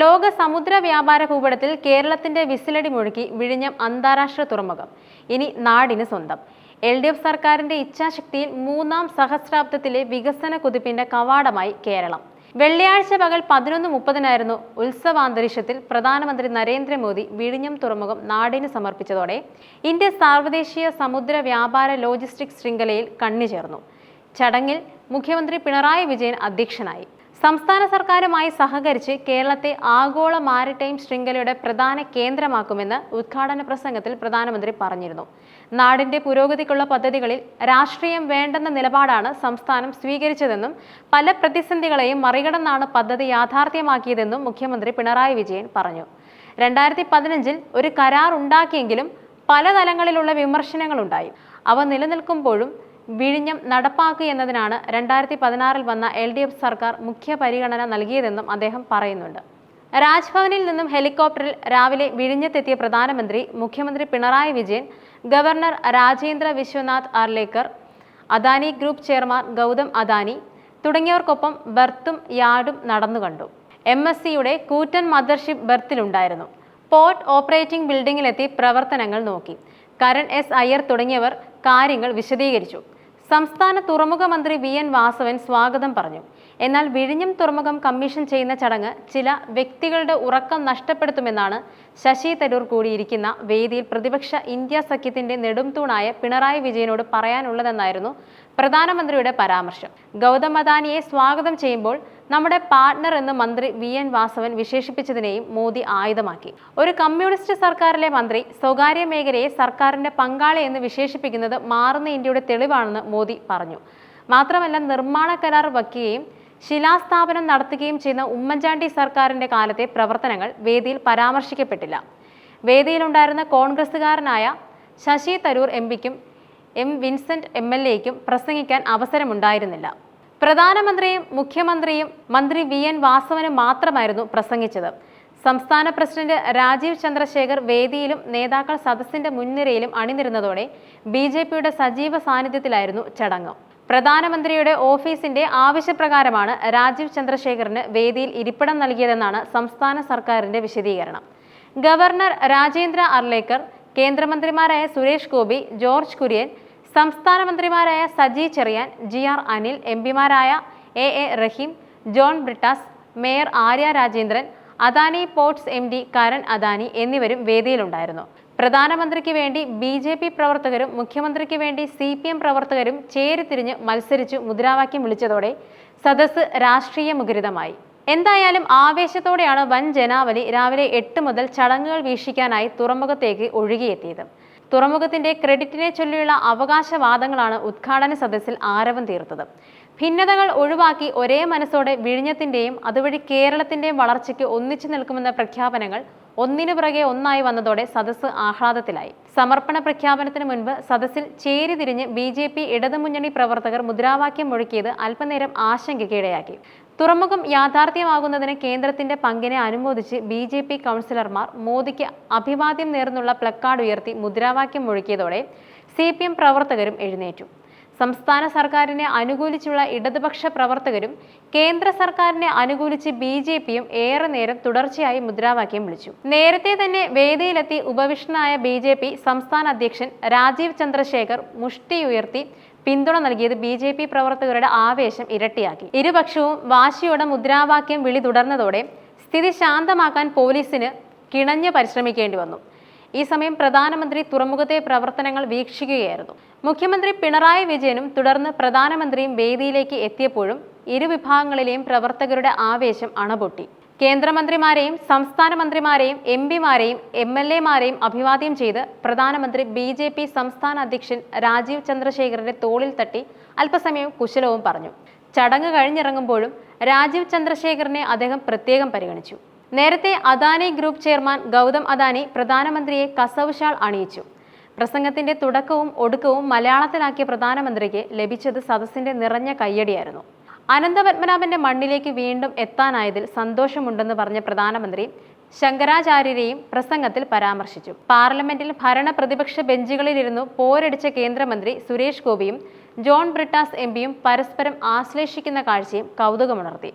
ലോക സമുദ്ര വ്യാപാര ഭൂപടത്തിൽ കേരളത്തിന്റെ വിസിലടി മുഴുക്കി വിഴിഞ്ഞം അന്താരാഷ്ട്ര തുറമുഖം. ഇനി നാടിന് സ്വന്തം. എൽ ഡി എഫ് സർക്കാരിന്റെ ഇച്ഛാശക്തിയിൽ മൂന്നാം സഹസ്രാബ്ദത്തിലെ വികസന കുതിപ്പിന്റെ കവാടമായി കേരളം. വെള്ളിയാഴ്ച പകൽ പതിനൊന്ന് മുപ്പതിനായിരുന്നു ഉത്സവാന്തരീക്ഷത്തിൽ പ്രധാനമന്ത്രി നരേന്ദ്രമോദി വിഴിഞ്ഞം തുറമുഖം നാടിന് സമർപ്പിച്ചതോടെ ഇന്ത്യ സാർവദേശീയ സമുദ്ര വ്യാപാര ലോജിസ്റ്റിക്സ് ശൃംഖലയിൽ കണ്ണിചേർന്നു. ചടങ്ങിൽ മുഖ്യമന്ത്രി പിണറായി വിജയൻ അധ്യക്ഷനായി. സംസ്ഥാന സർക്കാരുമായി സഹകരിച്ച് കേരളത്തെ ആഗോള മാരിടൈം ശൃംഖലയുടെ പ്രധാന കേന്ദ്രമാക്കുമെന്ന് ഉദ്ഘാടന പ്രസംഗത്തിൽ പ്രധാനമന്ത്രി പറഞ്ഞിരുന്നു. നാടിന്റെ പുരോഗതിക്കുള്ള പദ്ധതികളിൽ രാഷ്ട്രീയം വേണ്ടെന്ന നിലപാടാണ് സംസ്ഥാനം സ്വീകരിച്ചതെന്നും പല പ്രതിസന്ധികളെയും മറികടന്നാണ് പദ്ധതി യാഥാർത്ഥ്യമാക്കിയതെന്നും മുഖ്യമന്ത്രി പിണറായി വിജയൻ പറഞ്ഞു. രണ്ടായിരത്തി പതിനഞ്ചിൽ ഒരു കരാർ ഉണ്ടാക്കിയെങ്കിലും പല തലങ്ങളിലുള്ള വിമർശനങ്ങളുണ്ടായി. അവ നിലനിൽക്കുമ്പോഴും വിഴിഞ്ഞം നടപ്പാക്കുക എന്നതിനാണ് രണ്ടായിരത്തി പതിനാറിൽ വന്ന എൽ ഡി എഫ് സർക്കാർ മുഖ്യ പരിഗണന നൽകിയതെന്നും അദ്ദേഹം പറയുന്നുണ്ട്. രാജ്ഭവനിൽ നിന്നും ഹെലികോപ്റ്ററിൽ രാവിലെ വിഴിഞ്ഞത്തെത്തിയ പ്രധാനമന്ത്രി മുഖ്യമന്ത്രി Pinarayi Vijayan governor Rajendra Vishwanath Arlekar Adani group chairman Gautam Adani തുടങ്ങിയവർക്കൊപ്പം ബർത്തും യാർഡും നടന്നു കണ്ടു. എം എസ് സിയുടെ കൂറ്റൻ മദർഷിപ്പ് ബർത്തിലുണ്ടായിരുന്നു. പോർട്ട് ഓപ്പറേറ്റിംഗ് ബിൽഡിങ്ങിലെത്തി പ്രവർത്തനങ്ങൾ നോക്കി. കരൺ എസ് അയ്യർ തുടങ്ങിയവർ കാര്യങ്ങൾ വിശദീകരിച്ചു. സംസ്ഥാന തുറമുഖ മന്ത്രി വി എൻ വാസവൻ സ്വാഗതം പറഞ്ഞു. എന്നാൽ വിഴിഞ്ഞം തുറമുഖം കമ്മീഷൻ ചെയ്യുന്ന ചടങ്ങ് ചില വ്യക്തികളുടെ ഉറക്കം നഷ്ടപ്പെടുത്തുമെന്നാണ് ശശി തരൂർ കൂടിയിരിക്കുന്ന വേദിയിൽ പ്രതിപക്ഷ ഇന്ത്യ സഖ്യത്തിന്റെ നെടുംതൂണായ പിണറായി വിജയനോട് പറയാനുള്ളതെന്നായിരുന്നു പ്രധാനമന്ത്രിയുടെ പരാമർശം. ഗൗതം അദാനിയെ സ്വാഗതം ചെയ്യുമ്പോൾ നമ്മുടെ പാർട്ണർ എന്ന് മന്ത്രി വി എൻ വാസവൻ വിശേഷിപ്പിച്ചതിനെയും മോദി ആയുധമാക്കി. ഒരു കമ്മ്യൂണിസ്റ്റ് സർക്കാരിലെ മന്ത്രി സ്വകാര്യ മേഖലയെ സർക്കാരിന്റെ പങ്കാളി എന്ന് വിശേഷിപ്പിക്കുന്നത് മാറുന്ന ഇന്ത്യയുടെ തെളിവാണെന്ന് മോദി പറഞ്ഞു. മാത്രമല്ല നിർമ്മാണ കരാർ വയ്ക്കുകയും ശിലാസ്ഥാപനം നടത്തുകയും ചെയ്യുന്ന ഉമ്മൻചാണ്ടി സർക്കാരിന്റെ കാലത്തെ പ്രവർത്തനങ്ങൾ വേദിയിൽ പരാമർശിക്കപ്പെട്ടില്ല. വേദിയിലുണ്ടായിരുന്ന കോൺഗ്രസുകാരനായ ശശി തരൂർ എം പിക്കും എം വിൻസെന്റ് എം എൽ എക്കും പ്രസംഗിക്കാൻ അവസരമുണ്ടായിരുന്നില്ല. പ്രധാനമന്ത്രിയും മുഖ്യമന്ത്രിയും മന്ത്രി വി എൻ വാസവനും മാത്രമായിരുന്നു പ്രസംഗിച്ചത്. സംസ്ഥാന പ്രസിഡന്റ് രാജീവ് ചന്ദ്രശേഖർ വേദിയിലും നേതാക്കൾ സദസ്സിന്റെ മുൻനിരയിലും അണിനിരുന്നതോടെ ബി ജെ പിയുടെ സജീവ സാന്നിധ്യത്തിലായിരുന്നു ചടങ്ങ്. പ്രധാനമന്ത്രിയുടെ ഓഫീസിന്റെ ആവശ്യപ്രകാരമാണ് രാജീവ് ചന്ദ്രശേഖറിന് വേദിയിൽ ഇരിപ്പിടം നൽകിയതെന്നാണ് സംസ്ഥാന സർക്കാരിന്റെ വിശദീകരണം. ഗവർണർ രാജേന്ദ്ര അർലേക്കർ കേന്ദ്രമന്ത്രിമാരായ സുരേഷ് ഗോപി ജോർജ് കുര്യൻ സംസ്ഥാന മന്ത്രിമാരായ Saji Cherian G R Anil M പിമാരായ A A Rahim John Brittas mayor Arya Rajendran Adani ports M D Karan Adani എന്നിവരും വേദിയിലുണ്ടായിരുന്നു. പ്രധാനമന്ത്രിക്ക് വേണ്ടി ബി ജെ പി പ്രവർത്തകരും മുഖ്യമന്ത്രിക്ക് വേണ്ടി സി പി എം പ്രവർത്തകരും ചേരിതിരിഞ്ഞ് മത്സരിച്ചു മുദ്രാവാക്യം വിളിച്ചതോടെ സദസ്സ് രാഷ്ട്രീയ മുഖരിതമായി. എന്തായാലും ആവേശത്തോടെയാണ് വൻ ജനാവലി രാവിലെ എട്ട് മുതൽ ചടങ്ങുകൾ വീക്ഷിക്കാനായി തുറമുഖത്തേക്ക് ഒഴുകിയെത്തിയത്. തുറമുഖത്തിന്റെ ക്രെഡിറ്റിനെ ചൊല്ലിയുള്ള അവകാശവാദങ്ങളാണ് ഉദ്ഘാടന സദസ്സിൽ ആരവം തീർത്തത്. ഭിന്നതകൾ ഒഴിവാക്കി ഒരേ മനസ്സോടെ വിഴിഞ്ഞത്തിന്റെയും അതുവഴി കേരളത്തിന്റെയും വളർച്ചയ്ക്ക് ഒന്നിച്ചു നിൽക്കുമെന്ന പ്രഖ്യാപനങ്ങൾ ഒന്നിനു പിറകെ ഒന്നായി വന്നതോടെ സദസ്സ് ആഹ്ലാദത്തിലായി. സമർപ്പണ പ്രഖ്യാപനത്തിന് മുൻപ് സദസ്സിൽ ചേരി തിരിഞ്ഞ് ബി ജെ പി ഇടതുമുന്നണി പ്രവർത്തകർ മുദ്രാവാക്യം മുഴക്കിയത് അല്പനേരം ആശങ്കയ്ക്കിടയാക്കി. തുറമുഖം യാഥാർത്ഥ്യമാകുന്നതിന് കേന്ദ്രത്തിന്റെ പങ്കിനെ അനുമോദിച്ച് ബി ജെ പി കൗൺസിലർമാർ മോദിക്ക് അഭിവാദ്യം നേർന്നുള്ള പ്ലക്കാർഡ് ഉയർത്തി മുദ്രാവാക്യം മുഴക്കിയതോടെ സി പി എം പ്രവർത്തകരും എഴുന്നേറ്റു. സംസ്ഥാന സർക്കാരിനെ അനുകൂലിച്ചുള്ള ഇടതുപക്ഷ പ്രവർത്തകരും കേന്ദ്ര സർക്കാരിനെ അനുകൂലിച്ച് ബി ജെ പിയും ഏറെ നേരം തുടർച്ചയായി മുദ്രാവാക്യം വിളിച്ചു. നേരത്തെ തന്നെ വേദിയിലെത്തി ഉപവിഷ്ടനായ ബി ജെ പി സംസ്ഥാന അധ്യക്ഷൻ രാജീവ് ചന്ദ്രശേഖർ മുഷ്ടിയുയർത്തി പിന്തുണ നൽകിയത് ബി ജെ പി പ്രവർത്തകരുടെ ആവേശം ഇരട്ടിയാക്കി. ഇരുപക്ഷവും വാശിയോടെ മുദ്രാവാക്യം വിളി തുടർന്നതോടെ സ്ഥിതി ശാന്തമാക്കാൻ പോലീസിന് കിണഞ്ഞ് പരിശ്രമിക്കേണ്ടി വന്നു. ഈ സമയം പ്രധാനമന്ത്രി തുറമുഖത്തെ പ്രവർത്തനങ്ങൾ വീക്ഷിക്കുകയായിരുന്നു. മുഖ്യമന്ത്രി പിണറായി വിജയനും തുടർന്ന് പ്രധാനമന്ത്രിയും വേദിയിലേക്ക് എത്തിയപ്പോഴും ഇരുവിഭാഗങ്ങളിലെയും പ്രവർത്തകരുടെ ആവേശം അണപൊട്ടി. കേന്ദ്രമന്ത്രിമാരെയും സംസ്ഥാന മന്ത്രിമാരെയും എം പിമാരെയും എം എൽ എമാരെയും അഭിവാദ്യം ചെയ്ത് പ്രധാനമന്ത്രി ബി ജെ പി സംസ്ഥാന അധ്യക്ഷൻ രാജീവ് ചന്ദ്രശേഖരന്റെ തോളിൽ തട്ടി അല്പസമയം കുശലവും പറഞ്ഞു. ചടങ്ങ് കഴിഞ്ഞിറങ്ങുമ്പോഴും രാജീവ് ചന്ദ്രശേഖരനെ അദ്ദേഹം പ്രത്യേകം പരിഗണിച്ചു. നേരത്തെ അദാനി ഗ്രൂപ്പ് ചെയർമാൻ ഗൗതം അദാനി പ്രധാനമന്ത്രിയെ കസവുശാൾ അണിയിച്ചു. പ്രസംഗത്തിന്റെ തുടക്കവും ഒടുക്കവും മലയാളത്തിലാക്കിയ പ്രധാനമന്ത്രിക്ക് ലഭിച്ചത് സദസ്സിന്റെ നിറഞ്ഞ കയ്യടിയായിരുന്നു. അനന്തപത്മനാഭന്റെ മണ്ണിലേക്ക് വീണ്ടും എത്താനായതിൽ സന്തോഷമുണ്ടെന്ന് പറഞ്ഞ പ്രധാനമന്ത്രി ശങ്കരാചാര്യരെയും പ്രസംഗത്തിൽ പരാമർശിച്ചു. പാർലമെന്റിൽ ഭരണ പ്രതിപക്ഷ ബെഞ്ചുകളിലിരുന്നു പോരടിച്ച കേന്ദ്രമന്ത്രി സുരേഷ് ഗോപിയും ജോൺ ബ്രിട്ടാസ് എംപിയും പരസ്പരം ആശ്ലേഷിക്കുന്ന കാഴ്ചയും കൗതുകമുണർത്തി.